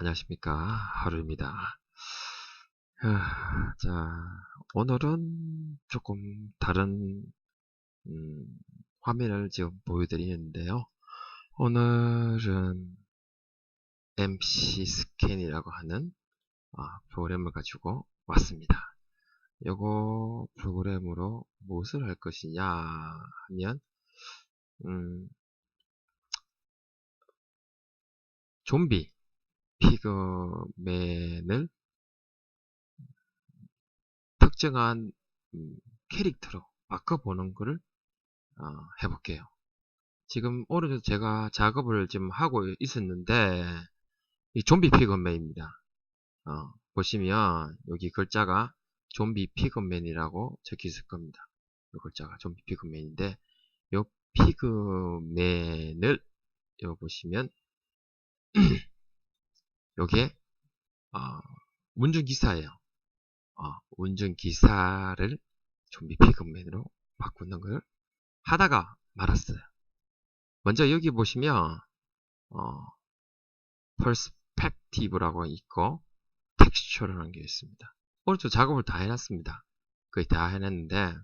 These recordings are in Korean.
안녕하십니까 하루입니다. 아, 자 오늘은 조금 다른 음, 화면을 지금 보여드리는데요. 오늘은 MC 스캔이라고 하는 아, 프로그램을 가지고 왔습니다. 요거 프로그램으로 무엇을 할 것이냐 하면 음, 좀비 피그맨을 특정한 음, 캐릭터로 바꿔보는 것을 어, 해볼게요. 지금 오늘도 제가 작업을 좀 하고 있었는데 이 좀비 피그맨입니다. 어, 보시면 여기 글자가 좀비 피그맨이라고 적혀 있을 겁니다. 이 글자가 좀비 피그맨인데 이 피그맨을 여기 보시면 요게 어, 운전기사예요. 어, 운전기사를 좀비 피그맨으로 바꾸는 걸 하다가 말았어요. 먼저 여기 보시면 어, 퍼스펙티브라고 있고 텍스처라는 게 있습니다. 오른쪽 작업을 다 해놨습니다. 거의 다 해놨는데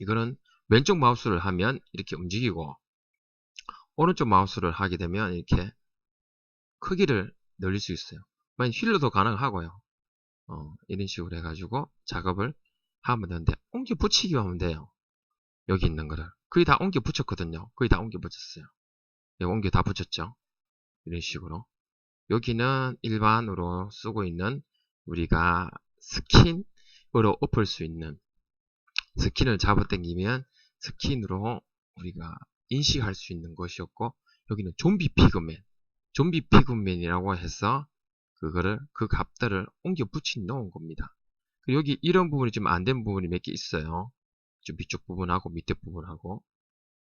이거는 왼쪽 마우스를 하면 이렇게 움직이고 오른쪽 마우스를 하게 되면 이렇게 크기를 늘릴 수 있어요. 만약 휠로도 가능하고요. 어, 이런 식으로 해가지고 작업을 하면 되는데 옮겨 붙이기 하면 돼요. 여기 있는 거를 거의 다 옮겨 붙였거든요. 거의 다 옮겨 붙였어요. 여기 옮겨 다 붙였죠. 이런 식으로 여기는 일반으로 쓰고 있는 우리가 스킨으로 엎을 수 있는 스킨을 잡아당기면 스킨으로 우리가 인식할 수 있는 것이었고 여기는 좀비 피그맨 좀비 피그맨이라고 해서 그거를 그 값들을 옮겨 붙인 놓은 겁니다. 여기 이런 부분이 좀 안 된 부분이 몇 개 있어요. 좀 위쪽 부분하고 밑에 부분하고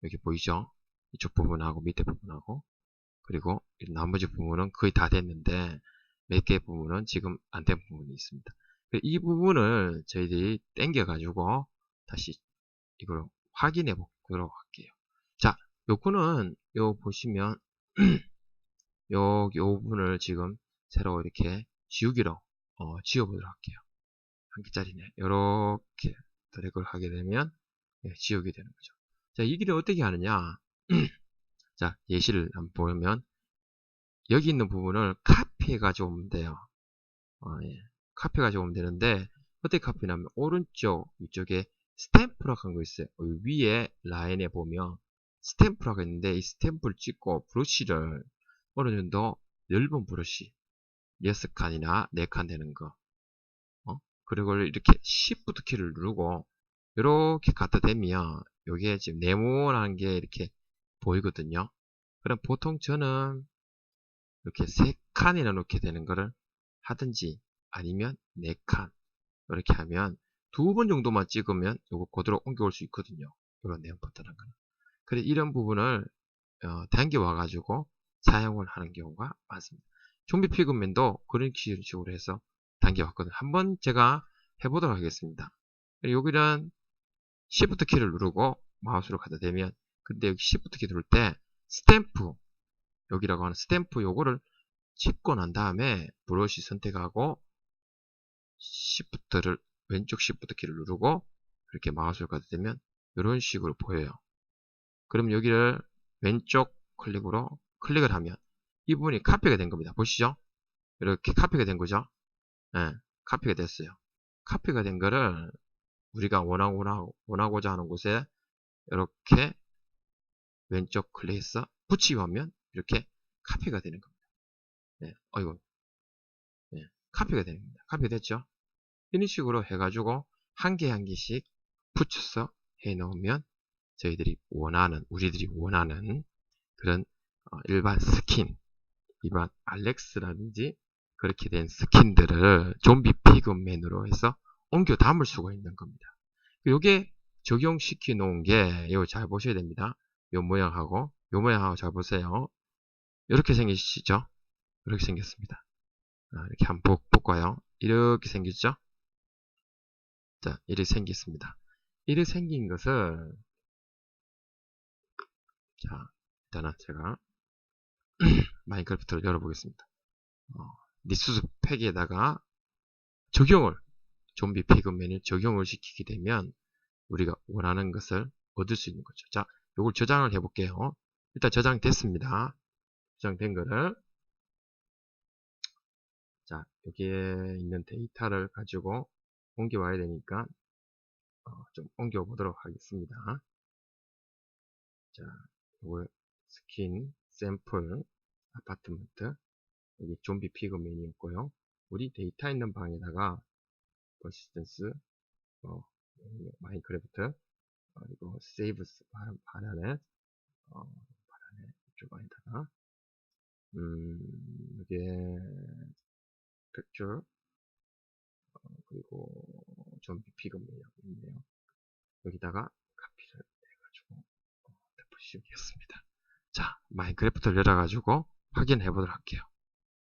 여기 보이죠? 이쪽 부분하고 밑에 부분하고 그리고 나머지 부분은 거의 다 됐는데 몇 개 부분은 지금 안 된 부분이 있습니다. 이 부분을 저희들이 땡겨 가지고 다시 이걸 확인해 보도록 할게요. 자, 요거는 요 보시면 요, 요 부분을 지금 새로 이렇게 지우기로 어, 지워보도록 할게요. 한 개짜리네. 이렇게 드래그를 하게 되면 예, 지우게 되는 거죠. 자, 이 길을 어떻게 하느냐? 자, 예시를 한번 보면 여기 있는 부분을 카피해 가지고 오면 돼요. 어, 예. 카피해 가지고 오면 되는데 어떻게 카피냐면 오른쪽 위쪽에 스탬프라고 한 거 있어요. 위에 라인에 보면 스탬프라고 있는데 이 스탬프를 찍고 브러쉬를 어느 정도 넓은 브러쉬 6칸이나 4칸 되는 거. 어? 그리고 이렇게 Shift 키를 누르고 이렇게 갖다 대면 이게 지금 네모라는 게 이렇게 보이거든요. 그럼 보통 저는 이렇게 3칸이나 놓게 되는 거를 하든지 아니면 4칸 이렇게 하면 두 번 정도만 찍으면 이거 그대로 옮겨올 수 있거든요. 이런 버튼한 거는. 그래 이런 부분을 어, 당겨 와 가지고 사용을 하는 경우가 많습니다. 좀비 피그맨도 그런 기술식으로 해서 당겨왔거든요. 한번 제가 해보도록 하겠습니다. 여기는 Shift 키를 누르고 마우스로 갖다 대면 근데 여기 Shift 키 누를 때 스탬프 여기라고 하는 스탬프 요거를 찍고 난 다음에 브러쉬 선택하고 Shift를 왼쪽 Shift 키를 누르고 이렇게 마우스를 갖다 대면 이런 식으로 보여요. 그럼 여기를 왼쪽 클릭으로 클릭을 하면 이 부분이 카피가 된 겁니다. 보시죠? 이렇게 카피가 된 거죠? 네, 카피가 됐어요. 카피가 된 거를 우리가 원하고, 원하고자 하는 곳에 이렇게 왼쪽 클릭해서 붙이기 하면 이렇게 카피가 되는 겁니다. 네, 어이구. 네, 카피가 겁니다. 카피가 됐죠? 이런 식으로 해가지고 한 개 한 개씩 붙여서 해 놓으면 저희들이 원하는, 우리들이 원하는 그런 어, 일반 스킨, 일반 알렉스라든지 그렇게 된 스킨들을 좀비 피그맨으로 해서 옮겨 담을 수가 있는 겁니다. 요게 적용시켜 놓은 게 이거 잘 보셔야 됩니다. 요 모양하고 요 모양하고 잘 보세요. 이렇게 생기시죠? 이렇게 생겼습니다. 이렇게 한번 볼까요? 이렇게 생겼죠? 자, 이렇게 생겼습니다. 이렇게 생긴 것을 자, 일단은 제가 마인크래프트를 열어보겠습니다. 어, 리소스 팩에다가 적용을 좀비 피그맨을 적용을 시키게 되면 우리가 원하는 것을 얻을 수 있는 거죠. 자, 이걸 저장을 해볼게요. 일단 저장됐습니다. 저장된 거를 자, 여기에 있는 데이터를 가지고 옮겨와야 되니까 어, 좀 옮겨 보도록 하겠습니다. 자, 이거 스킨, 샘플, 아파트먼트, 여기 좀비 피그맨이었고요. 우리 데이터 있는 방에다가 퍼시스턴스, 어, 마인크래프트, 어, 이거 세이브 바나네, 어, 바나네 이쪽 안에다가 음, 이게 픽처 어, 그리고 좀비 피그맨이라고 있네요. 여기다가 카피를 해가지고 어, 덮으시겠습니다. 자, 마인크래프트를 열어가지고 확인해 보도록 할게요.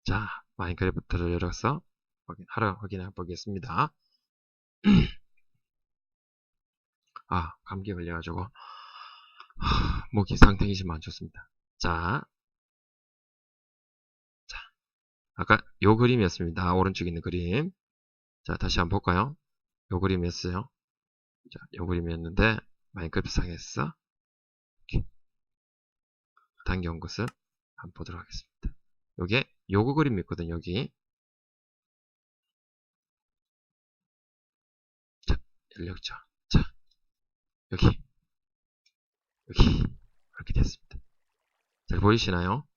자, 마인크래프트를 열어서 확인하러 확인해 보겠습니다. 아, 감기 걸려가지고 하, 목이 좀안 좋습니다. 자, 자, 아까 요 그림이었습니다. 오른쪽에 있는 그림. 자, 다시 한번 볼까요? 요 그림이었어요. 자, 요 그림이었는데 마인크래프트 상에서 당겨온 것을 한번 보도록 하겠습니다. 요게 요거 그림이 있거든요. 여기 자, 열렸죠. 자, 여기 여기 이렇게 됐습니다. 잘 보이시나요?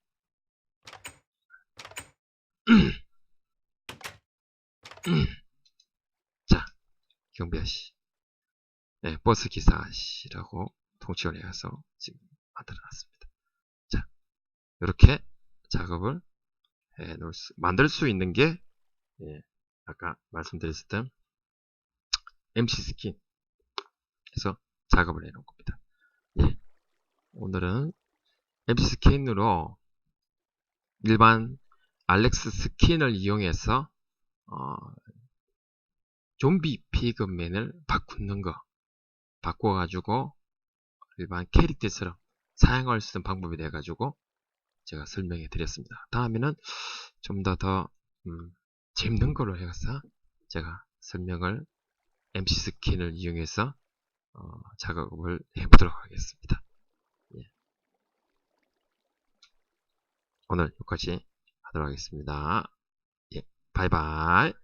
자, 경비 아 씨, 네, 버스 기사 아씨라고 통칭을 해서 지금 만들어놨습니다. 자, 이렇게 작업을 해 놓을 수, 만들 수 있는 게 예, 아까 말씀드렸을 MC 스킨에서 작업을 해 놓은 겁니다. 예, 오늘은 MC 스킨으로 일반 알렉스 스킨을 이용해서 어, 좀비 피그맨을 바꾸는 거 바꿔가지고 일반 캐릭터처럼 사용할 수 있는 방법이 돼가지고 제가 설명해 드렸습니다. 다음에는 좀더더 음, 재밌는 걸로 해서 제가 설명을 MC 스킨을 이용해서 어, 작업을 해보도록 하겠습니다. 예. 오늘 여기까지 하도록 하겠습니다. 예, 바이바이.